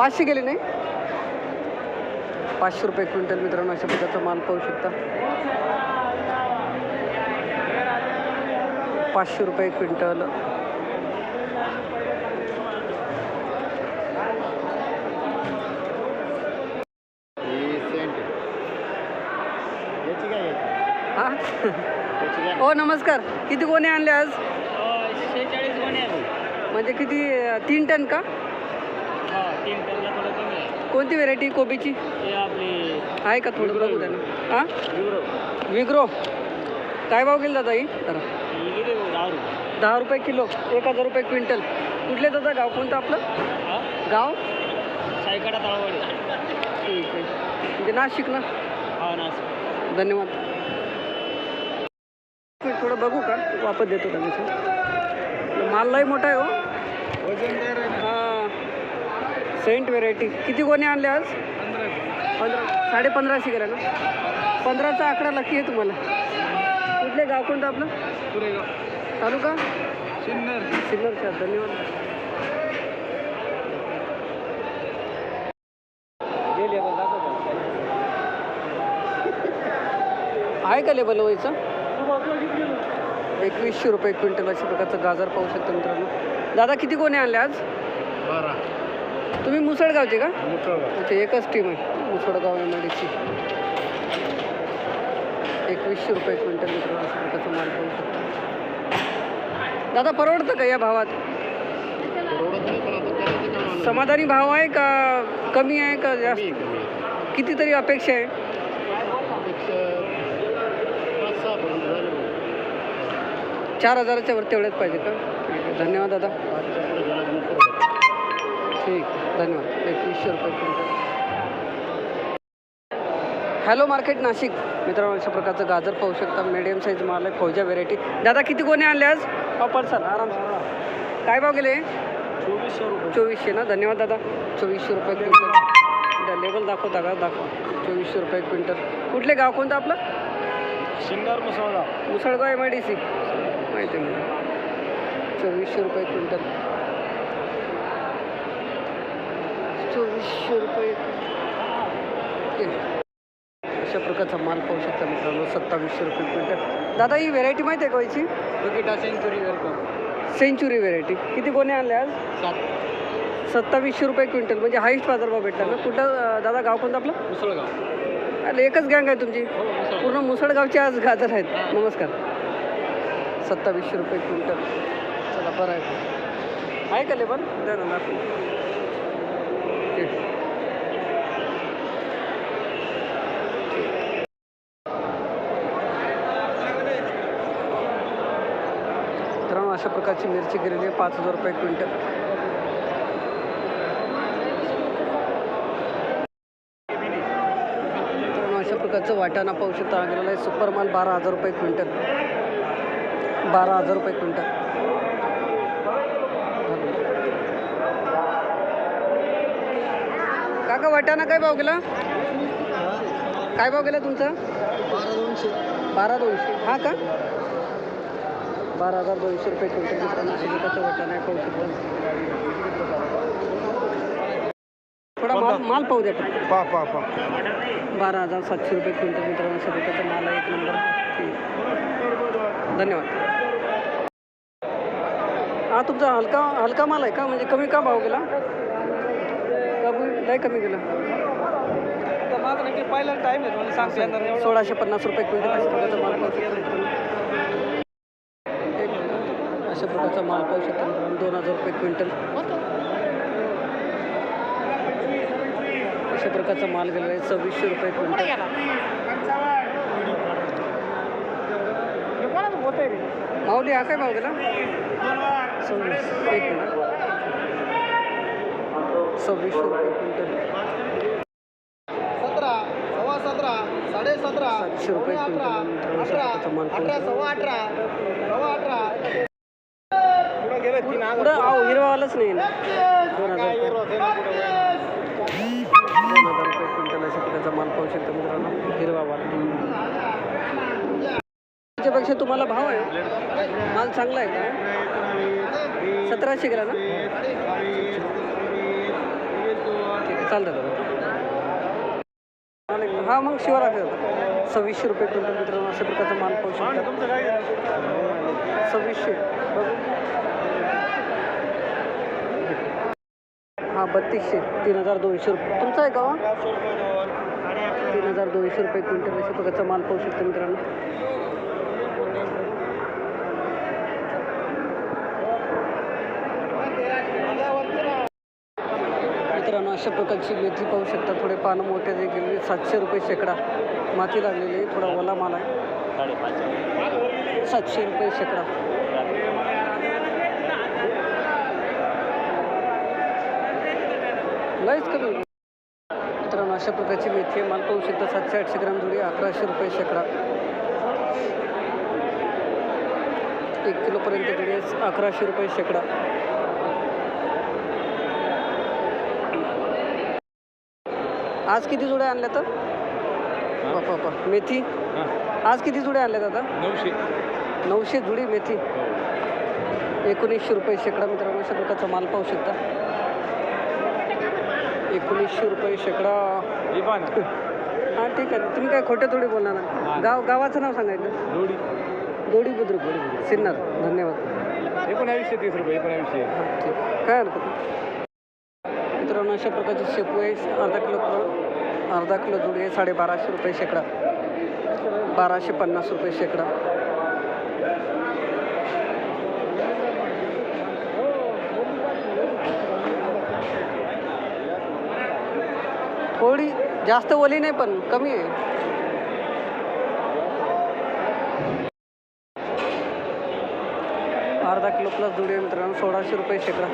पाचशे गेले नाही? पाचशे रुपये क्विंटल मित्रांनो अशा प्रकारचा माल पाहू शकता. पाचशे रुपये क्विंटल. हा? हो नमस्कार. किती गोणे आणले आज? म्हणजे किती तीन टन का? तीन टनला थोडं कमी आहे. कोणती व्हेरायटी कोबीची? हे आपली आहे का थोडं बघू द्या ना हां? युरो विग्रो. काय भाव गेला दादा ही? जरा. ही किती दहा रुपये. दहा रुपये किलो. एक हजार रुपये क्विंटल. कुठले दादा? गाव कोणतं आपलं? हा? गाव? सायकडा तळवाडी. ठीक आहे. म्हणजे नाशिक ना? हा नाशिक. धन्यवाद. मी थोडं बघू का? वापस देतो त्यांनी माल लई मोठा आहे हो. हां सेंट व्हेरायटी. किती गोणे आणले आज? पंधरा साडे पंधराशे गेला ना? पंधराचा आकडा लकी आहे तुम्हाला. कुठले गाव कोणतं आपलं? तालुका? सिन्नर. सिन्नरचा धन्यवाद. आहे का लेबल व्हायचं एकवीसशे रुपये क्विंटल अशा प्रकारचं गाजर पाहू शकता मित्रांनो. दादा किती कोणी आणले आज? बारा. तुम्ही मुसळगावचे का? अच्छा एकच टीम आहे. Musalgaon M I D C एकवीसशे रुपये क्विंटल मित्रांनो माल पाहू शकता. दादा परवडतं का या भावात? समाधानी भाव आहे का कमी आहे का जास्त? कितीतरी अपेक्षा आहे? चार हजाराच्या वर तेवढ्याच पाहिजे का? धन्यवाद दादा. ठीक धन्यवाद. एकवीसशे रुपये क्विंटल हॅलो मार्केट नाशिक. मित्रांनो अशा प्रकारचं गाजर पाहू शकता. मीडियम साईज माल आहे फौजा व्हेरायटी दादा किती कोणी आणले आज? ऑफर सर आराम काय भाव गेले? चोवीसशे रुपये. चोवीसशे ना? धन्यवाद दादा. चोवीसशे रुपये क्विंटल. द्या लेबल दाखवता का? दाखवा. चोवीसशे रुपये क्विंटल. कुठले गाव कोणतं आपलं? Sinnar मुसळा Musalgaon M I D C माहिती आहे चोवीसशे रुपये क्विंटल. चोवीसशे रुपये. अशा प्रकारचा माल पाहू शकता मित्रांनो सत्तावीसशे रुपये क्विंटल. दादा ही व्हेरायटी माहिती आहे का याची? सेंचुरी वेलकम सेंचुरी व्हेरायटी किती कोणी आणले आज? सात. सत्तावीसशे रुपये क्विंटल. म्हणजे हाईस्ट बाजारभाव भेटला ना? कुठं दादा गाव कोणतं आपलं? मुसळगाव. अरे एकच गँग आहे तुमची. हो पूर्ण मुसळगावचे आज गाजर आहेत. नमस्कार. सत्तावीसशे रुपये क्विंटल. चला बरं आहे. का लेबर द्या ना. मित्रांनो अशा प्रकारची मिरची गेलेली आहे पाच हजार रुपये क्विंटल. अशा प्रकारचं वाटाणा पाहू शकता आलेला आहे. सुपर माल बारा हजार रुपये क्विंटल. बारा हजार रुपये क्विंटल. काका वाटाणा काय भाव गेला? काय भाव गेला तुमचा? बारा दोनशे. हा का? बारा हजार दोनशे रुपये क्विंटल वाटाणा पाहू शकता थोडा माल माल पाहू द्या. पा पा पा. बारा हजार सातशे रुपये क्विंटल मित्रांनो प्रकारचा माल आहे. एक नंबर. धन्यवाद. हा तुमचा हलका हलका माल आहे का? म्हणजे कमी का भाव गेला? कमी लय कमी गेला पहिला टाइम आहे सांगते सोळाशे पन्नास रुपये क्विंटल अशा प्रकारचा माल पाहू शकता. अशा प्रकारचा माल पाहू शकता. दोन हजार रुपये क्विंटल. अशा प्रकारचा माल गेलेला आहे सव्वीसशे रुपये क्विंटल. माऊली हा काय भाव गेला? सव्वीस एक मिनिट. सव्वीसशे रुपये क्विंटल. सतरा सव्वा सतरा साडे सतरा सातशे रुपये क्विंटल माल अठरा शकता. सव्वा अठरा सव्वा अठरा. पुढं हिरवावालाच नाही ना. दोन हजार रुपये. दोन हजार रुपये क्विंटल अशा प्रकारचा माल पाहू शकता मित्रांनो. हिरवा माल त्याच्यापेक्षा तुम्हाला भाव आहे. माल चांगला आहे का? सतराशे गेला ना? चालतं का? हा मग शिवा लागेल सव्वीसशे रुपये क्विंटल मित्रांनो अशा प्रकारचा माल पाहू शकता. सव्वीसशे हा बत्तीसशे तीन हजार दोनशे रुपये. तुमचा आहे का हो? तीन हजार दोनशे रुपये क्विंटल अशा प्रकारचा माल पाहू शकता मित्रांनो मित्रांनो अशा प्रकारची मेथी पाहू शकता. थोडे पानं मोठे देखील. सातशे रुपये शेकडा. माती लागलेली आहे. थोडा ओला माल आहे. सातशे रुपये शेकडा. लयच कमी. मित्रांनो अशा प्रकारची मेथी माल पाहू शकता. सातशे आठशे ग्राम जोडी अकराशे रुपये शेकडा. एक किलोपर्यंत जुडी आहे. अकराशे रुपये शेकडा. आज किती जुड्या आणल्या तर बापा बापा मेथी? आज किती जुड्या आणल्यात आता? नऊशे. नऊशे जुडी मेथी. एकोणीसशे रुपये शेकडा मित्रांनो प्रकारचा माल पाहू शकता. एकोणीसशे रुपये शेकडा. हां ठीक आहे. तुम्ही काय खोटे थोडी बोलणार ना? गाव गावाचं नाव सांगायचं? जोडी दोडी बुद्रुक. सिन्नर. धन्यवाद. एकोणावीसशे तीस रुपये एकोणावीसशे. हां ठीक. काय हरकत नाही. मित्रांनो अशा प्रकारचे शेपू आहे. अर्धा किलो अर्धा किलो जुडी आहे. साडेबाराशे रुपये शेकडा. बाराशे पन्नास रुपये शेकडा. थोडी जास्त ओली नाही पण कमी आहे. अर्धा किलो प्लस जुडी आहे मित्रांनो सोळाशे रुपये शेकडा.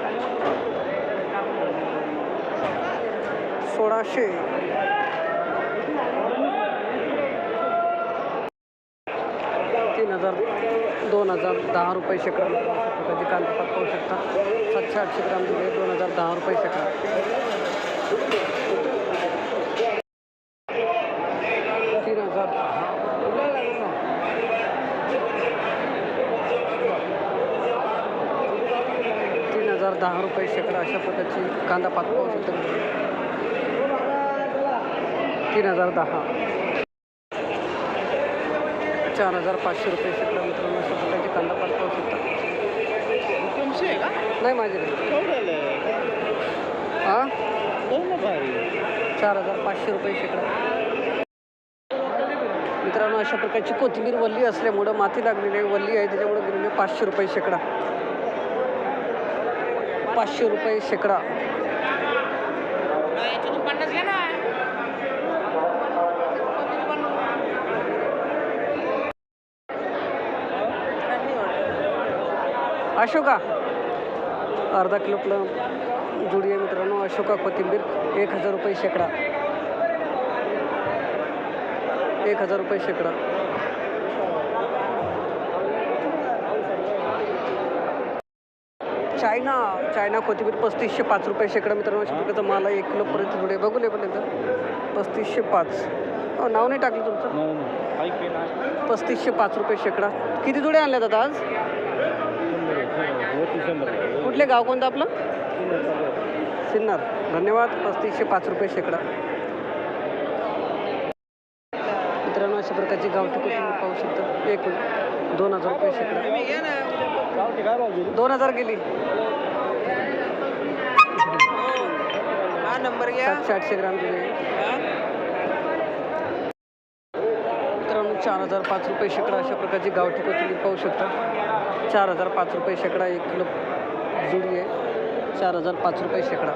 सोळाशे. तीन हजार दोन हजार दहा रुपये शेकडा. कधी कांदापात पाहू शकता. सातशे आठशे ग्राम दिले दोन हजार दहा रुपये शेकडा. तीन हजार तीन हजार दहा रुपये शेकडा. अशा प्रकारची कांदा पात पाहू शकतो. तीन हजार दहा. चार हजार पाचशे रुपये शेकडा मित्रांनो अशा प्रकारची कांदा पात पाहू शकता तुमचे आहे का? नाही माझे नाही. हां? चार हजार पाचशे रुपये शेकडा मित्रांनो अशा प्रकारची कोथिंबीर वल्ली असल्यामुळं माती लागलेली आहे. वल्ली आहे त्याच्यामुळे गेलेली पाचशे रुपये शेकडा पाचशे रुपये शेकडा अशोका. अर्धा किलो प्ल जुडी आहे मित्रांनो अशोका कोथिंबीर एक हजार रुपये शेकडा. एक हजार रुपये शेकडा. चायना चायना कोथिंबीर पस्तीसशे पाच रुपये शेकडा मित्रांनो अशा प्रकारचा माल एक किलोपर्यंत जुडी बघू लेबल एकदा पस्तीसशे पाच. हो नाव नाही टाकलं तुमचं? पस्तीसशे पाच रुपये शेकडा. किती जुड्या आणल्यात आता आज? कुठले गाव कोणतं आपलं? सिन्नर. धन्यवाद. पस्तीसशे पाच रुपये शेकडा. मित्रांनो अशा प्रकारची गावठी कोथिंबीर पाहू शकता. एक दोन हजार रुपये शेकडा. दोन हजार गेली. हा नंबर सातशे आठशे ग्राम दिले मित्रांनो चार हजार पाच रुपये शेकडा अशा प्रकारची गावठी कोथिंबीर पाहू शकता. चार हजार पाच रुपये शेकडा एक किलो जुडी आहे. चार हजार पाच रुपये शेकडा.